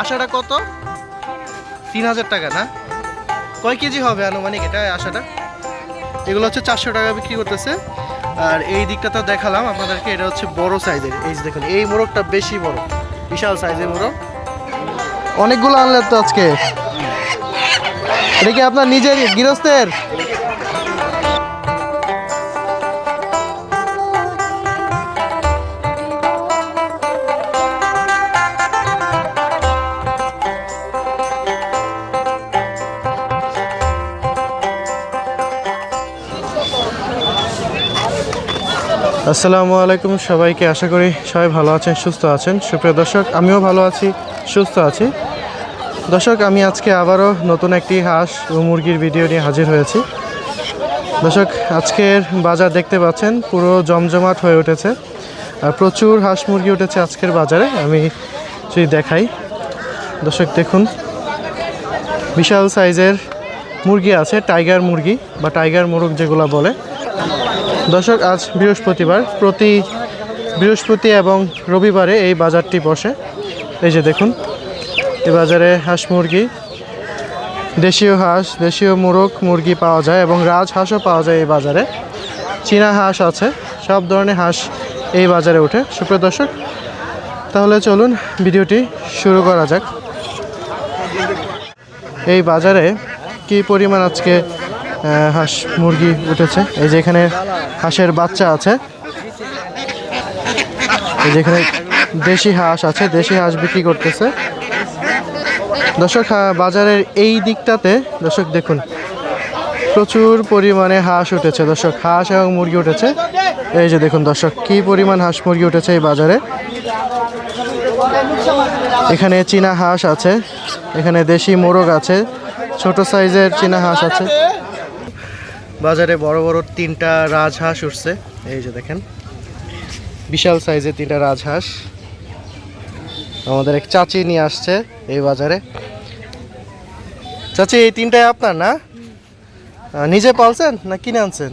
আশাটা কত? তিন হাজার টাকা, না? কয় কেজি হবে আনুমানিক এটা আশাটা? এগুলো হচ্ছে চারশো টাকা বিক্রি করতেছে। আর এই দিকটা তো দেখালাম আপনাদেরকে, এটা হচ্ছে বড় সাইজের। এই দেখুন, এই মোরগটা বেশি বড়, বিশাল সাইজের মোরগ অনেকগুলো আনলেন তো আজকে। এটা কি আপনার নিজের গৃহস্থের? আসসালামু আলাইকুম সবাইকে, আশা করি সবাই ভালো আছেন, সুস্থ আছেন। সুপ্রিয় দর্শক, আমিও ভালো আছি, সুস্থ আছি। দর্শক, আমি আজকে আবারও নতুন একটি হাঁস ও মুরগির ভিডিও নিয়ে হাজির হয়েছি। দর্শক, আজকের বাজার দেখতে পাচ্ছেন, পুরো জমজমাট হয়ে উঠেছে। আর প্রচুর হাঁস মুরগি উঠেছে আজকের বাজারে, আমি যদি দেখাই। দর্শক, দেখুন। বিশাল সাইজের মুরগি আছে, টাইগার মুরগি বা টাইগার মুরগ যেগুলো বলে। দর্শক, আজ বৃহস্পতিবার। প্রতি বৃহস্পতি এবং রবিবারে এই বাজারটি বসে। এই যে দেখুন, এই বাজারে হাঁস মুরগি, দেশীয় হাঁস, দেশীয় মোরগ মুরগি পাওয়া যায় এবং রাজ হাঁসও পাওয়া যায় এই বাজারে। চীনা হাঁস আছে, সব ধরনের হাঁস এই বাজারে ওঠে। সুপ্রিয় দর্শক, তাহলে চলুন ভিডিওটি শুরু করা যাক। এই বাজারে কি পরিমাণ আজকে হাঁস মুরগি উঠেছে। এই যে এখানে হাঁসের বাচ্চা আছে। এই যে এখানে দেশি হাঁস আছে, দেশি হাঁস বিক্রি করতেছে। দর্শক বাজারের এই দিকটাতে, দর্শক দেখুন, প্রচুর পরিমাণে হাঁস উঠেছে। দর্শক, হাঁস এবং মুরগি উঠেছে। এই যে দেখুন দর্শক, কি পরিমাণ হাঁস মুরগি উঠেছে এই বাজারে। এখানে চীনা হাঁস আছে, এখানে দেশি মোরগ আছে, ছোট সাইজের চীনা হাঁস আছে। বাজারে বড় বড় তিনটা রাজহাঁস উঠছে। এই যে দেখেন বিশাল সাইজের তিনটা রাজহাঁস। আমাদের এক চাচি নিয়ে আসছে এই বাজারে। চাচি এই তিনটাই আপনার না? নিজে পালছেন না কিনে আনছেন?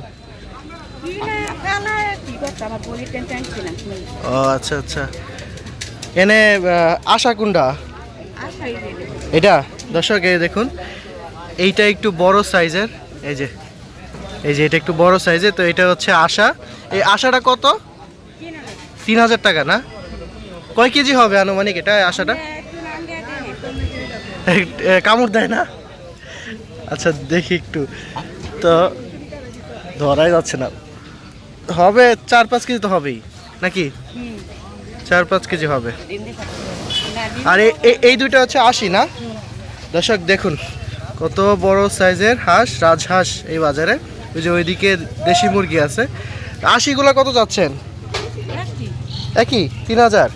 ও আচ্ছা আচ্ছা। এনে আশা কুন্ডা? এটা? দর্শক এই দেখুন এইটা একটু বড় সাইজের। এই যে এই যে এটা একটু বড় সাইজের তো এটা হচ্ছে আশা। এই আশাটা কত? তিন হাজার টাকা না? কয় কেজি হবে আনুমানিক এটা আশাটা? কামড় দেয় না? আচ্ছা দেখি একটু। তো ধরাই যাচ্ছে না। হবে চার পাঁচ কেজি তো হবেই, নাকি? চার পাঁচ কেজি হবে। আর এই দুইটা হচ্ছে আশি না? দর্শক, দেখুন, কত বড় সাইজের হাঁস, রাজহাঁস এই বাজারে। ওই যে ওইদিকে দেশি মুরগি আছে। আশিগুলো কত যাচ্ছেন? একই। তিন হাজার?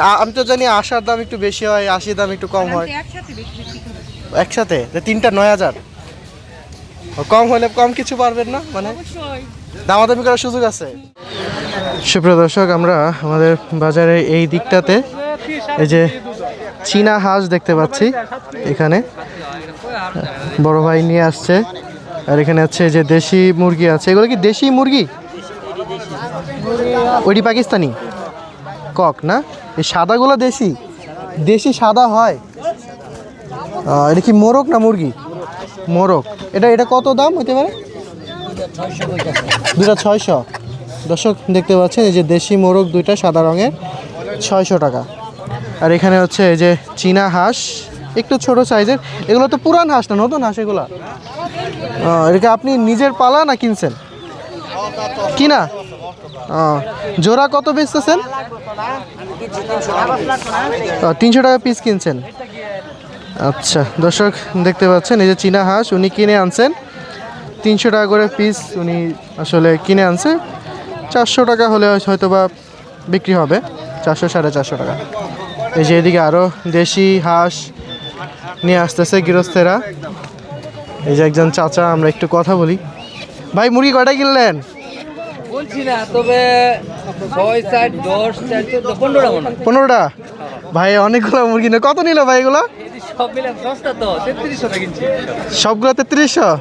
আ- আমি তো জানি আশার দাম একটু বেশি হয় আশির দাম একটু কম হয়। একসাথে তিনটা নয় হাজার? কম হলে কম কিছু পারবেন না? মানে দামাদামি করার সুযোগ আছে? সুপ্রিয় দর্শক আমরা আমাদের বাজারে এই দিকটাতে এই যে চীনা হাঁস দেখতে পাচ্ছি এখানে। বড় ভাই নিয়ে আসছে। আর এখানে আছে যে দেশি মুরগি আছে। এগুলো কি দেশি মুরগি? ওইটি পাকিস্তানি? কক না? এই সাদাগুলো দেশি? দেশি সাদা হয়। এটা কি মোরগ না মুরগি? মোরগ। এটা এটা কত দাম হতে পারে? দুটা ছয়শো। দর্শক, দেখতে পাচ্ছেন, এই যে দেশি মোরগ দুইটা সাদা রঙের, ছয়শো টাকা। আর এখানে হচ্ছে এই যে চীনা হাঁস। একটু ছোট সাইজের। এগুলো তো পুরান হাঁস না, নতুন হাঁস এগুলা। এটাকে আপনি নিজের পালা না কিনছেন? কিনা? জোড়া কত বেচতেছেন? তিনশো টাকা পিস কিনছেন। আচ্ছা দর্শক দেখতে পাচ্ছেন, এই যে চীনা হাঁস, উনি কিনে আনছেন। তিনশো টাকা করে পিস উনি আসলে কিনে আনছে। চারশো টাকা হলে হয়তো বা বিক্রি হবে। চারশো, সাড়ে চারশো টাকা। এই যে এদিকে আরও দেশি হাঁস নিয়ে আসতেছে গৃহস্থেরা। এই যে একজন চাচা আমরা একটু কথা বলি। ভাই মুরগি কয়টা কিনলেন? বলছি না তবে পনেরোটা ভাই অনেকগুলো মুরগি নিল কত নিল ভাই এগুলো? সবগুলো তেত্রিশশো?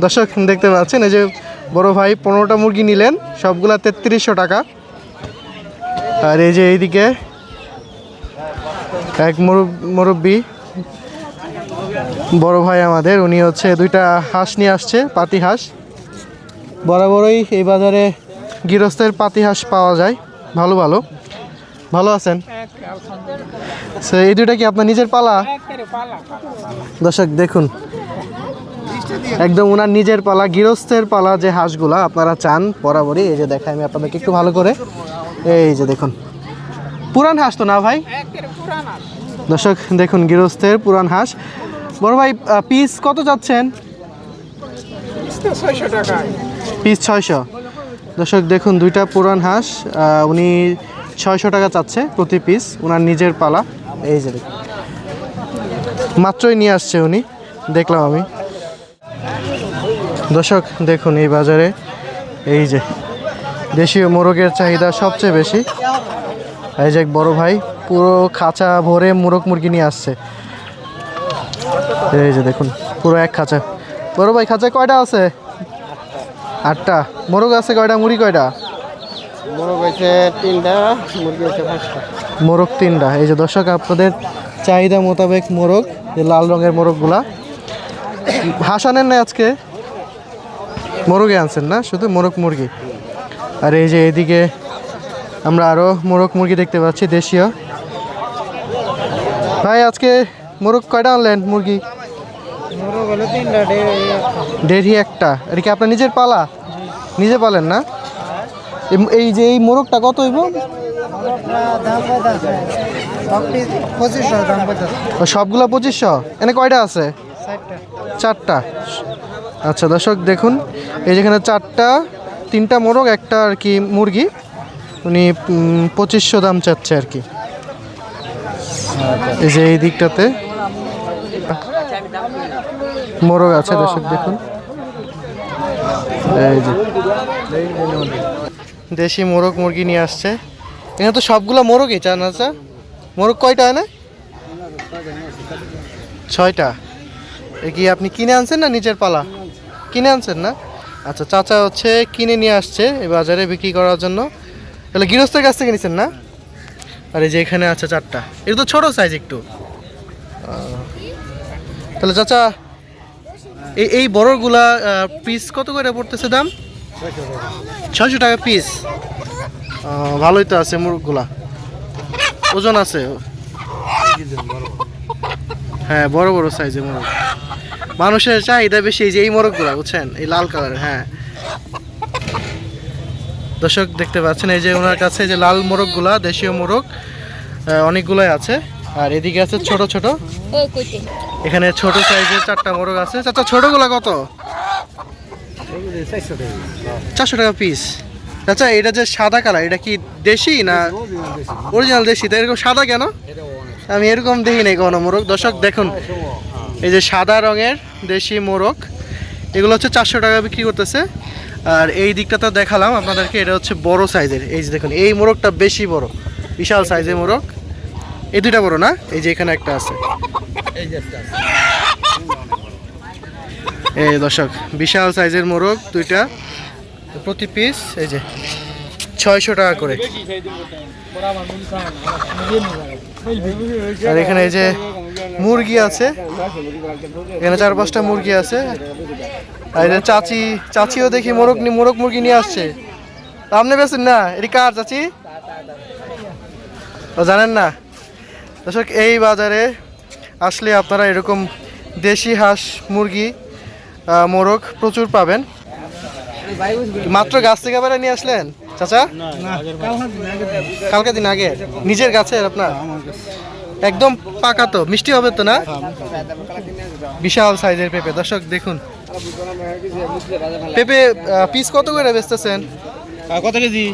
দর্শক দেখতে পাচ্ছেন এই যে বড় ভাই পনেরোটা মুরগি নিলেন সবগুলা তেত্রিশশো টাকা। আর এই যে এইদিকে এক মুরব- মুরব্বি। বড় ভাই আমাদের, উনি হচ্ছে দুইটা হাঁস নিয়ে আসছে, পাতি হাঁস। বরাবরই এই বাজারে গৃহস্থের পাতি হাঁস পাওয়া যায়, ভালো ভালো। ভালো আছেন? এই দুইটা কি আপনার নিজের পালা? দর্শক, দেখুন। একদম ওনার নিজের পালা, গৃহস্থের পালা যে হাঁসগুলা আপনারা চান বরাবরই। এই যে দেখাই আমি আপনাদেরকে একটু ভালো করে। এই যে দেখুন। পুরান হাঁস তো না ভাই? দর্শক, দেখুন গৃহস্থের পুরান হাঁস। বড় ভাই পিস কত যাচ্ছেন? পিস ছয়শো। দর্শক, দেখুন দুইটা পুরান হাঁস উনি ছয়শো টাকা চাচ্ছে প্রতি পিস ওনার নিজের পালা। এই যে মাত্রই নিয়ে আসছে উনি, দেখলাম আমি। দর্শক, দেখুন এই বাজারে, এই যে দেশীয় মোরগের চাহিদা সবচেয়ে বেশি। এই যে এক বড় ভাই পুরো খাঁচা ভরে মোরগ মুরগি নিয়ে আসছে। এই যে দেখুন পুরো এক খাঁচা। বড় ভাই খাঁচা কয়টা আছে? আটটা। মোরগ আছে কয়টা? মুড়ি কয়টা? মোরগ হয়েছে তিনটা মুরগি হয়েছে পাঁচটা। মোরগ তিনটা। এই যে দর্শক আপনাদের চাহিদা মোতাবেক মোরগ যে লাল রঙের মোরগগুলা। হাঁস আনেন না আজকে? মোরগে আনছেন না? শুধু মোরগ মুরগি। আর এই যে এদিকে আমরা আরও মোরগ মুরগি দেখতে পাচ্ছি দেশীয়। ভাই আজকে মোরগ কয়টা আনলেন মুরগি? মোরগ হলো তিনটা ডে ডেরি একটা। এটা কি আপনার নিজের পালা? নিজে পালেন না? এই যে এই মোরগটা কত হইব? সবগুলো পঁচিশশো? এনে কয়টা আছে? চারটা। আচ্ছা দর্শক দেখুন এই যেখানে চারটা তিনটা মোরগ একটা আর কি মুরগি। উনি পঁচিশশো দাম চাচ্ছে আর কি। এই যে এই দিকটাতে মোরগ আছে দর্শক, দেখুন। দেশি মোরগ মুরগি নিয়ে আসছে। এখানে তো সবগুলো মোরগই চান আচ্ছা মোরগ কয়টা হয় না ছয়টা কি আপনি কিনে আনছেন না নিজের পালা? কিনে আনছেন না? আচ্ছা চাচা হচ্ছে কিনে নিয়ে আসছে এই বাজারে বিক্রি করার জন্য। তাহলে গৃহস্থের কাছ থেকে নিছেন না? আর এই যে এখানে আছে চারটা। এটা তো ছোট সাইজ একটু। তাহলে চাচা এই এই বড়গুলা পিস কত করে পড়তেছে দাম? ছয়শো টাকা পিস ভালোই তো আছে মুরগগুলা। ওজন আছে। হ্যাঁ বড় বড় সাইজের মোরগ। মানুষের চাহিদা বেশি এই যে এই মোরগগুলা, বুঝছেন? এই লাল কালারের হ্যাঁ। দর্শক দেখতে পাচ্ছেন, এই যে ওনার কাছে যে লাল মোরগগুলা, দেশীয় মোরগ অনেকগুলাই আছে। আর এদিকে আছে ছোট ছোট। এখানে ছোট সাইজের চারটা মোরগ আছে। চারটা ছোটগুলা কত? চারশো টাকা পিস আচ্ছা এটা যে সাদা কালার, এটা কি দেশি না অরিজিনাল দেশি? তো এরকম সাদা কেন? আমি এরকম দেখি নাই কোনো মোরগ। দর্শক দেখুন, এই যে সাদা রঙের দেশি মোরগ, এগুলো হচ্ছে চারশো টাকা বিক্রি করতেছে। আর এই দিকটা তো দেখালাম আপনাদেরকে, এটা হচ্ছে বড় সাইজের। এই যে দেখুন, এই মোরগটা বেশি বড়, বিশাল সাইজের মোরগ। এই দুইটা বড় না? এই যে এখানে একটা আছে। এই দর্শক, বিশাল সাইজের মোরগ দুইটা, প্রতি পিস এই যে ছয়শো টাকা করে। আর এখানে এই যে মুরগি আছে, এখানে চার পাঁচটা মুরগি আছে। চাচি, চাচিও দেখি মোরগ মোরগ মুরগি নিয়ে আসছে। আপনি বেছেন না? এটি কার চাচি? ও জানেন না? দর্শক, এই বাজারে আসলে আপনারা এরকম দেশি হাঁস, মুরগি মোরগ প্রচুর পাবেন। মাত্র গাছ থেকে বেড়ে নিয়ে আসলেন? চাচা? কালকে দিন আগে? নিজের গাছের আপনার? একদম পাকা তো মিষ্টি হবে তো না? বিশাল সাইজের পেঁপে। দর্শক, দেখুন। পেঁপে পিস কত করে বেচতেছেন? কত কেজি?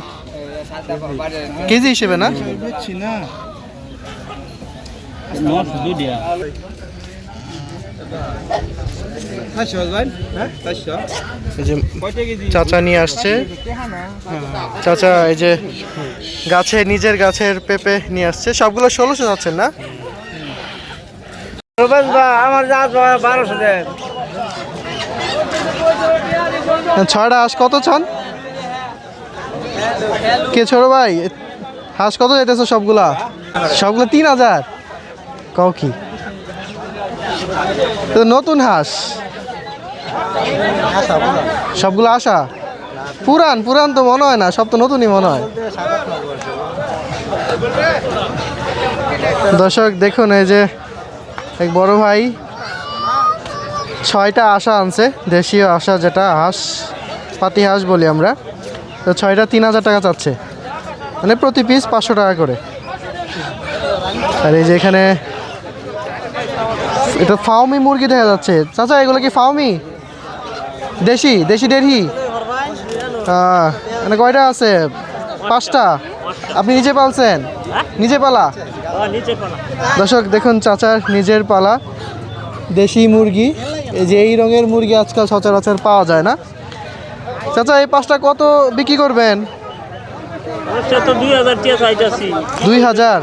কেজি হিসেবে না? হ্যাঁ চাচা নিয়ে আসছে। চাচা এই যে গাছে নিজের গাছের পেঁপে নিয়ে আসছে। সবগুলো ষোলোশো যাচ্ছেন না? আমার যা বারোশো দেন। ছয়টা হাঁস কত চান? কে ছোট ভাই? হাঁস কত যেতেছে সবগুলা? সবগুলো তিন হাজার। কও কি? নতুন হাঁস। সবগুলো আসা পুরান পুরান তো মনে হয় না, সব তো নতুনই মনে হয়। দর্শক, দেখুন এই যে এক বড় ভাই ছয়টা আশা আনছে দেশীয় আশা যেটা হাঁস পাতি হাঁস বলি আমরা। তো ছয়টা তিন হাজার টাকা চাচ্ছে। মানে প্রতি পিস পাঁচশো টাকা করে। আর এই যে এখানে এটা ফাউমি মুরগি দেখা যাচ্ছে। চাচা এগুলো কি ফাউমি দেশি দেশি ডেরহি আহ, মানে কয়টা আছে? পাঁচটা? আপনি নিজে পালছেন? নিজে পালা। দর্শক দেখুন চাচার নিজের পালা। দেশি মুরগি। এই যে এই রঙের মুরগি আজকাল সচরাচর পাওয়া যায় না। চাচা এই পাঁচটা কত বিক্রি করবেন? আচ্ছা দুই হাজার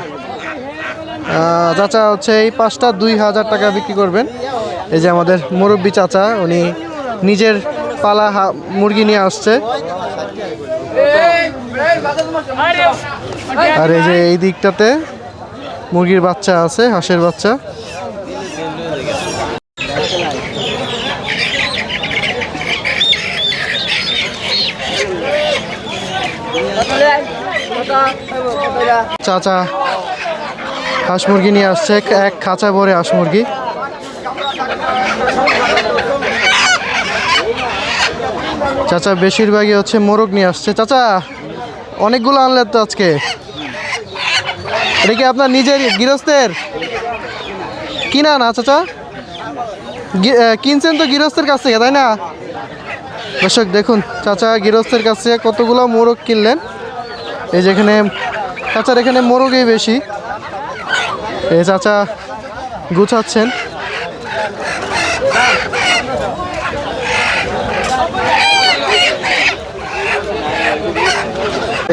চাচা হচ্ছে এই পাঁচটা দুই হাজার টাকা বিক্রি করবেন। এই যে আমাদের মুরব্বী চাচা উনি নিজের পালা মুরগি নিয়ে আসছে। আর এই যে এই দিকটাতে মুরগির বাচ্চা আছে হাঁসের বাচ্চা। চাচা, হাঁস মুরগি নিয়ে আসছে। এক- খাঁচা ভরে হাঁস মুরগি। চাচা, বেশিরভাগই হচ্ছে মোরগ নিয়ে আসছে। চাচা, অনেকগুলো আনলেন তো আজকে। এটা কি আপনার নিজের গৃহস্থের? কিনা না চাচা? কিনছেন তো গৃহস্থের কাছ থেকে, তাই না? দর্শক, দেখুন, চাচা গৃহস্থের কাছে কতগুলো মোরগ কিনলেন। এই যেখানে চাচার এখানে মোরগই বেশি। এই চাচা গুছাচ্ছেন।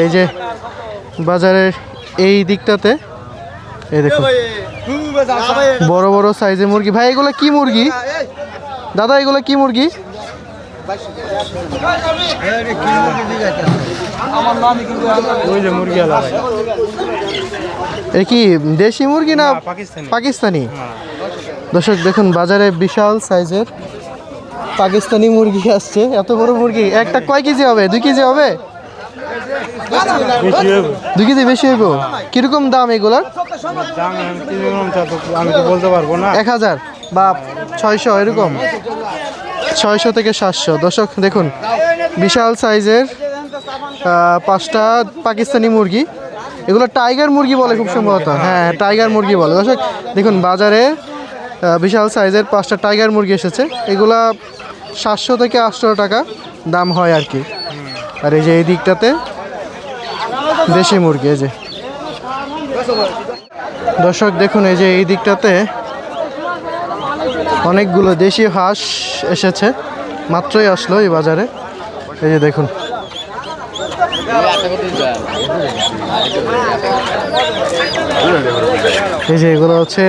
এই যে বাজারের এই দিকটাতে, এই দেখুন, বড় বড় সাইজের মুরগি। ভাই, এগুলো কি মুরগি? দাদা, এগুলো কি মুরগি? এ কি দেশি মুরগি না পাকিস্তানি। দর্শক দেখুন বাজারে বিশাল সাইজের পাকিস্তানি মুরগি আসছে। এত বড় মুরগি একটা কয় কেজি হবে? দুই কেজি হবে? দুই কেজি বেশি হইব? কীরকম দাম এগুলার? আমি তো বলতে পারব না। এক হাজার বা ছয়শো এরকম। ছয়শো থেকে সাতশো। দর্শক দেখুন বিশাল সাইজের পাঁচটা পাকিস্তানি মুরগি। এগুলো টাইগার মুরগি বলে খুব সম্ভবত। হ্যাঁ টাইগার মুরগি বলে। দর্শক, দেখুন, বাজারে বিশাল সাইজের পাঁচটা টাইগার মুরগি এসেছে। এগুলা সাতশো থেকে আটশো টাকা দাম হয় আর কি। আর এই যে এই দিকটাতে দেশি মুরগি, এই যে। দর্শক, দেখুন, এই যে এই দিকটাতে অনেকগুলো দেশি হাঁস এসেছে। মাত্রই আসলো এই বাজারে। এই যে দেখুন। এই যে এগুলো হচ্ছে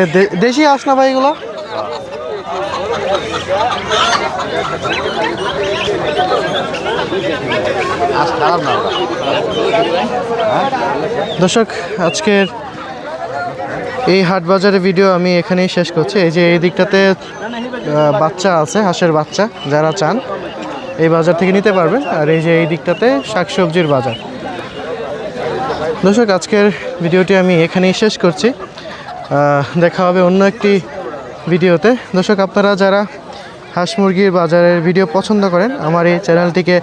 দেশি হাঁস না ভাই এগুলো? দর্শক, আজকের এই হাট বাজারের ভিডিও আমি এখানেই শেষ করছি। এই যে এই দিকটাতে বাচ্চা আছে, হাঁসের বাচ্চা, যারা চান এই বাজার থেকে নিতে পারবেন। আর এই যে এই দিকটাতে শাকসবজির বাজার। দর্শক, আজকের ভিডিওটি আমি এখানেই শেষ করছি। দেখা হবে অন্য একটি ভিডিওতে। দর্শক, আপনারা যারা হাঁস মুরগির বাজারের ভিডিও পছন্দ করেন, আমার এই চ্যানেলটিকে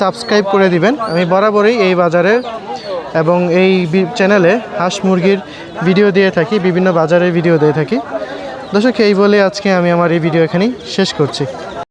সাবস্ক্রাইব করে দিবেন। আমি বরাবরই এই বাজারের এবং এই চ্যানেলে হাঁস মুরগির ভিডিও দিয়ে থাকি, বিভিন্ন বাজারের ভিডিও দিয়ে থাকি। দর্শক, এই বলে আজকে আমি আমার এই ভিডিও এখানেই শেষ করছি।